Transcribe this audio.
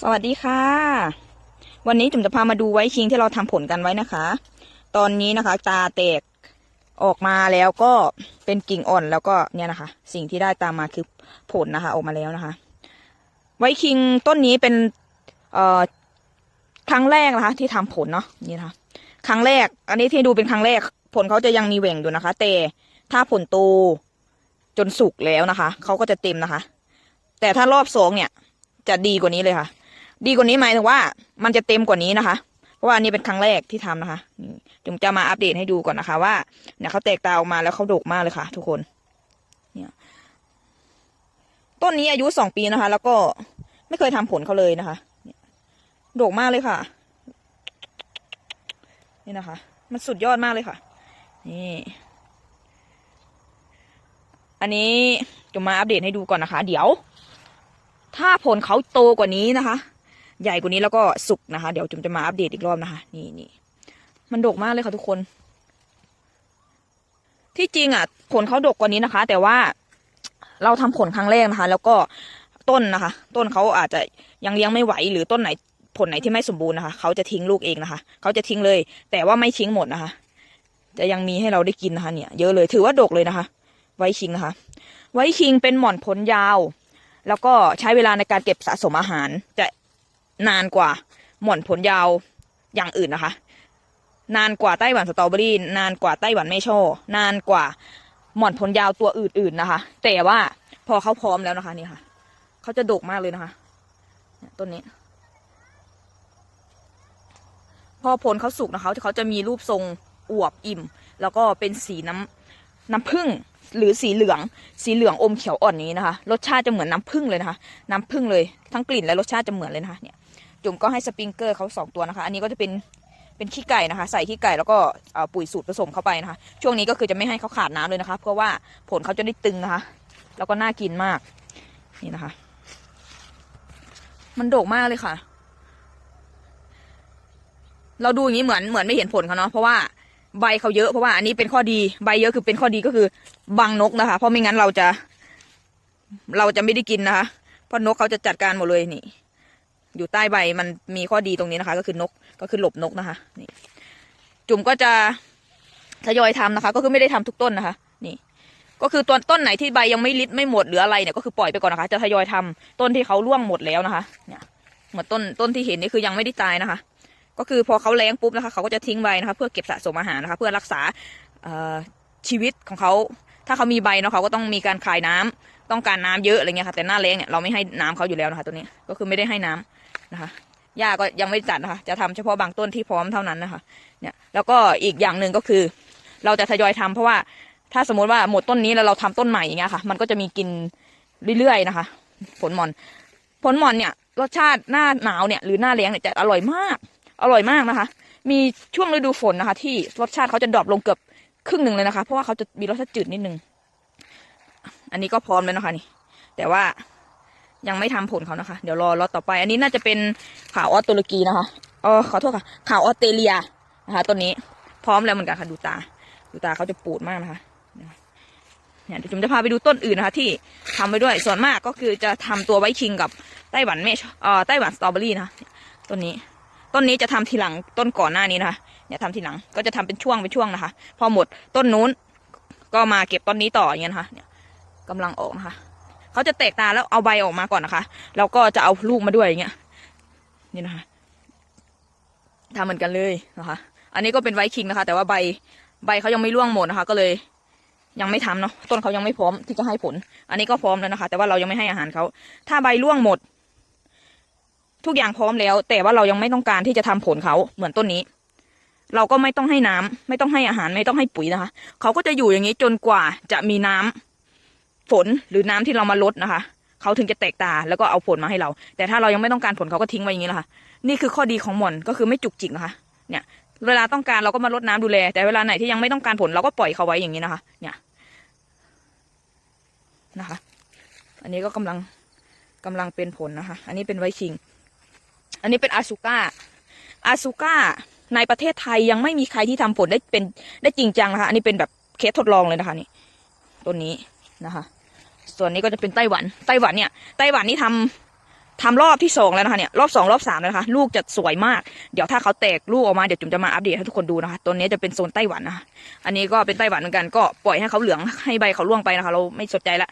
สวัสดีค่ะ วันนี้จุ๋มจะพามาดูไว้คิงที่เราทำผลกันไว้นะคะ ตอนนี้นะคะ ตาแตกออกมาแล้วก็เป็นกิ่งอ่อนแล้วก็เนี่ยนะคะ สิ่งที่ได้ตามมาคือผลนะคะ ออกมาแล้วนะคะ ไว้คิงต้นนี้เป็นเอ่อครั้งแรกนะคะ ที่ทำผลเนาะนี่นะคะ ครั้งแรก อันนี้ที่ดูเป็นครั้งแรก ผลเขาจะยังมีแหว่งอยู่นะคะ แต่ถ้าผลโตจนสุกแล้วนะคะเขาก็จะเต็มนะคะ แต่ถ้ารอบสองเนี่ยจะดีกว่านี้เลยค่ะ ดีกว่านี้หมายถึงว่า มันจะเต็มกว่านี้นะคะ เพราะว่านนี้เป็นครั้งแรกที่ทำนะคะจุ๋มจะมาอัปเดตให้ดูก่อนนะคะ ว่าเนี่ยเขาแตกตาออกมาแล้วเขาดกมากเลยค่ะ ทุกคน เนี่ย ต้นนี้อายุสองปีนะคะ แล้วก็ไม่เคยทำผลเขาเลยนะคะดกมากเลยค่ะ นี่นะคะ มันสุดยอดมากเลยค่ะ นี่ อันนี้จะมาอัปเดตให้ดูก่อนนะคะ เดี๋ยว ถ้าผลเขาโตกว่านี้นะคะ ใหญ่กว่านี้แล้วก็สุกนะคะ เดี๋ยวจุมจะมาอัปเดตอีกรอบนะคะ นี่นี่มันดกมากเลยค่ะทุกคน ที่จริงอะ ผลเขาดกกว่านี้นะคะ แต่ว่าเราทำผลครั้งแรกนะคะ แล้วก็ต้นนะคะ ต้นเขาอาจจะยังเลี้ยงไม่ไหวหรือต้นไหนผลไหนที่ไม่สมบูรณ์นะคะเขาจะทิ้งลูกเองนะคะเขาจะทิ้งเลย แต่ว่าไม่ทิ้งหมดนะคะ จะยังมีให้เราได้กินนะคะเนี่ย เยอะเลยถือว่าดกเลยนะคะ ไว้คิงนะคะ ไว้คิงเป็นหม่อนผลยาว แล้วก็ใช้เวลาในการเก็บสะสมอาหาร จะ นานกว่าหม่อนผลยาวอย่างอื่นนะคะ นานกว่าไต้หวันสตรอเบอรี่ นานกว่าไต้หวันแม่ช่อนานกว่าหม่อนผลยาวตัวอื่นๆนะคะ แต่ว่าพอเขาพร้อมแล้วนะคะนี่ค่ะเขาจะดกมากเลยนะคะต้นนี้ พอผลเขาสุกนะคะเขาจะมีรูปทรงอวบอิ่ม แล้วก็เป็นสีน้ำน้ำผึ้งหรือสีเหลือง สีเหลืองอมเขียวอ่อนนี้นะคะ รสชาติจะเหมือนน้ำผึ้งเลยนะคะ น้ำผึ้งเลย ทั้งกลิ่นและรสชาติจะเหมือนเลยนะคะเนี่ย จุ่มก็ให้สปริงเกอร์เขาสองตัวนะคะ อันนี้ก็จะเป็นเป็นขี้ไก่นะคะ ใส่ขี้ไก่แล้วก็ปุ๋ยสูตรผสมเข้าไปนะคะ ช่วงนี้ก็คือจะไม่ให้เขาขาดน้ำเลยนะคะ เพราะว่าผลเขาจะได้ตึงนะคะ แล้วก็น่ากินมาก นี่นะคะ มันโด่งมากเลยค่ะ เราดูอย่างนี้เหมือนเหมือนไม่เห็นผลเขาเนาะเพราะว่าใบเขาเยอะเพราะว่าอันนี้เป็นข้อดีใบเยอะคือเป็นข้อดีก็คือบังนกนะคะ เพราะไม่งั้นเราจะ เราจะไม่ได้กินนะคะเพราะนกเขาจะจัดการหมดเลยนี่ อยู่ใต้ใบมันมีข้อดีตรงนี้นะคะ ก็คือนกก็คือหลบนกนะคะนี่จุ่มก็จะทยอยทำนะคะ ก็คือไม่ได้ทำทุกต้นนะคะ นี่ ก็คือต้นต้นไหนที่ใบยังไม่ริดไม่หมดหรืออะไรเนี่ยก็คือปล่อยไปก่อนนะคะ จะทยอยทำต้นที่เขาร่วงหมดแล้วนะคะ เนี่ยเหมือนต้นต้นที่เห็นนี่คือยังไม่ได้ตายนะคะ ก็คือพอเขาแรงปุ๊บนะคะเขาก็จะทิ้งใบนะคะ เพื่อเก็บสะสมอาหารนะคะ เพื่อรักษาชีวิตของเขาถ้าเขามีใบเนาะเขาก็ต้องมีการคายน้ำต้องการน้ำเยอะอะไรเงี้ยค่ะแต่หน้าแรงเนี่ยเราไม่ให้น้ำเขาอยู่แล้วนะคะตัวนี้ก็คือไม่ได้ให้น้ำ นะคะหญ้าก็ยังไม่จัดนะคะ จะทำเฉพาะบางต้นที่พร้อมเท่านั้นนะคะ เนี่ย แล้วก็อีกอย่างหนึ่งก็คือ เราจะทยอยทำเพราะว่าถ้าสมมติว่าหมดต้นนี้แล้วเราทำต้นใหม่อย่างเงี้ยค่ะ มันก็จะมีกินเรื่อยๆนะคะ ผลหมอน ผลหมอนเนี่ยรสชาติหน้าหนาวเนี่ยหรือหน้าแรงเนี่ยจะอร่อยมาก อร่อยมากนะคะ มีช่วงฤดูฝนนะคะ ที่รสชาติเขาจะดรอปลงเกือบครึ่งหนึ่งเลยนะคะ เพราะว่าเขาจะมีรสชาติจืดนิดนึง อันนี้ก็พร้อมแล้วนะคะนี่ แต่ว่า ยังไม่ทำผลเขานะคะ เดี๋ยวรอรอต่อไป อันนี้น่าจะเป็นขาวออสตุรกีนะคะเออขอโทษค่ะขาวออสเตรเลียนะคะต้นนี้พร้อมแล้วเหมือนกันค่ะดูตา ดูตาเขาจะปูดมากนะคะเนี่ยเดี๋ยวจุมจะพาไปดูต้นอื่นนะคะ ที่ทำไปด้วยส่วนมากก็คือจะทำตัวไว้ชิงกับไต้หวันเมชเอ่อไต้หวันสตรอเบอรี่นะคะต้นนี้ต้นนี้จะทำทีหลังต้นก่อนหน้านี้นะคะเนี่ยทำทีหลังก็จะทำเป็นช่วงเป็นช่วงนะคะ พอหมดต้นนู้นก็มาเก็บต้นนี้ต่ออย่างเงี้ยนะคะเนี่ยกำลังออกนะคะ เขาจะแตกตาแล้วเอาใบออกมาก่อนนะคะ แล้วก็จะเอาลูกมาด้วยอย่างเงี้ย นี่นะคะทำเหมือนกันเลยนะคะ อันนี้ก็เป็นไวท์คิงนะคะ แต่ว่าใบใบเขายังไม่ร่วงหมดนะคะ ก็เลย ยังไม่ทำเนาะ ต้นเขายังไม่พร้อมที่จะให้ผล อันนี้ก็พร้อมแล้วนะคะ แต่ว่าเรายังไม่ให้อาหารเขา ถ้าใบร่วงหมด ทุกอย่างพร้อมแล้ว แต่ว่าเรายังไม่ต้องการที่จะทำผลเขาเหมือนต้นนี้ เราก็ไม่ต้องให้น้ำไม่ต้องให้อาหาร ไม่ต้องให้ปุ๋ยนะคะ เขาก็จะอยู่อย่างนี้จนกว่าจะมีน้ำ ฝนหรือน้ำที่เรามาลดนะคะเขาถึงจะแตกตาแล้วก็เอาผลมาให้เรา แต่ถ้าเรายังไม่ต้องการผลเขาก็ทิ้งไว้อย่างนี้แหละค่ะนี่คือข้อดีของหม่อนก็คือไม่จุกจิกนะคะ เนี่ย เวลาต้องการเราก็มาลดน้ำดูแล แต่เวลาไหนที่ยังไม่ต้องการผลเราก็ปล่อยเขาไว้อย่างนี้นะคะ เนี่ยนะคะ อันนี้ก็กำลังกำลังเป็นผลนะคะ อันนี้เป็นไวท์คิง อันนี้เป็นอาซูก้าอาซูก้าในประเทศไทยยังไม่มีใครที่ทำผลได้เป็นได้จริงจังนะคะ อันนี้เป็นแบบเคสทดลองเลยนะคะนี่ต้นนี้นะคะ ส่วนนี้ก็จะเป็นไต้หวัน ไต้หวันเนี่ยไต้หวันนี่ทำทำรอบที่สองแล้วนะคะเนี่ยรอบสองรอบสามแล้วนะคะลูกจะสวยมาก เดี๋ยวถ้าเขาแตกลูกออกมาเดี๋ยวจุ๋มจะมาอัปเดตให้ทุกคนดูนะคะตัวนี้จะเป็นโซนไต้หวันนะคะอันนี้ก็เป็นไต้หวันเหมือนกันก็ปล่อยให้เขาเหลืองให้ใบเขาร่วงไปนะคะ เราไม่สนใจละ